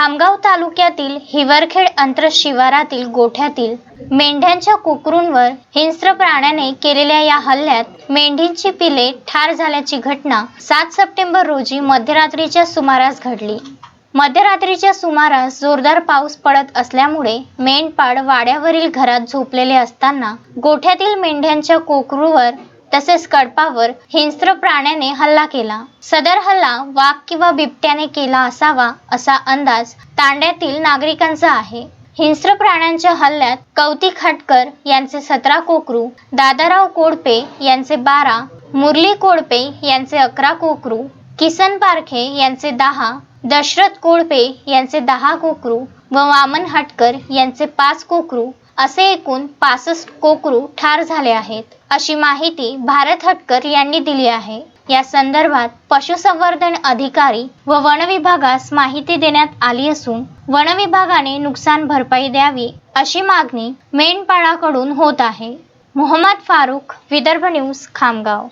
खामगाव तालुक्यातील हिवरखेड अंतर शिवारातील गोठ्यातील मेंढ्यांच्या कुकरूंवर हिंस्र प्राण्याने केलेल्या या हल्ल्यात मेंढींची पिले ठार झाल्याची घटना सात सप्टेंबर रोजी मध्यरात्रीच्या सुमारास घडली. मध्यरात्रीच्या सुमारास जोरदार पाऊस पडत असल्यामुळे मेंढपाळ वाड्यावरील घरात झोपलेले असताना गोठ्यातील मेंढ्यांच्या कोकरूवर तसेच कडपावर हिंस्र प्राण्याने हल्ला केला. सदर हल्ला वाघ किंवा बिबट्याने केला असावा असा अंदाज तांड्यातील नागरिकांचा आहे. हिंस्र प्राण्यांच्या हल्ल्यात कौतिक हटकर यांचे सतरा कोकरू दादाराव कोडपे यांचे बारा मुरली कोडपे यांचे अकरा कोकरू किसन पारखे यांचे दहा दशरथ कोळपे यांचे दहा कोकरू व वामन हटकर यांचे पाच कोकरू असे एकूण पासष्ट कोकरू ठार झाले आहेत. अशी माहिती भारत हटकर यांनी दिली आहे. या संदर्भात पशुसंवर्धन अधिकारी व वन विभागास माहिती देण्यात आली असून वन विभागाने नुकसान भरपाई द्यावी अशी मागणी मेंढपाळाकडून होत आहे. मोहम्मद फारुख विदर्भ न्यूज खामगाव.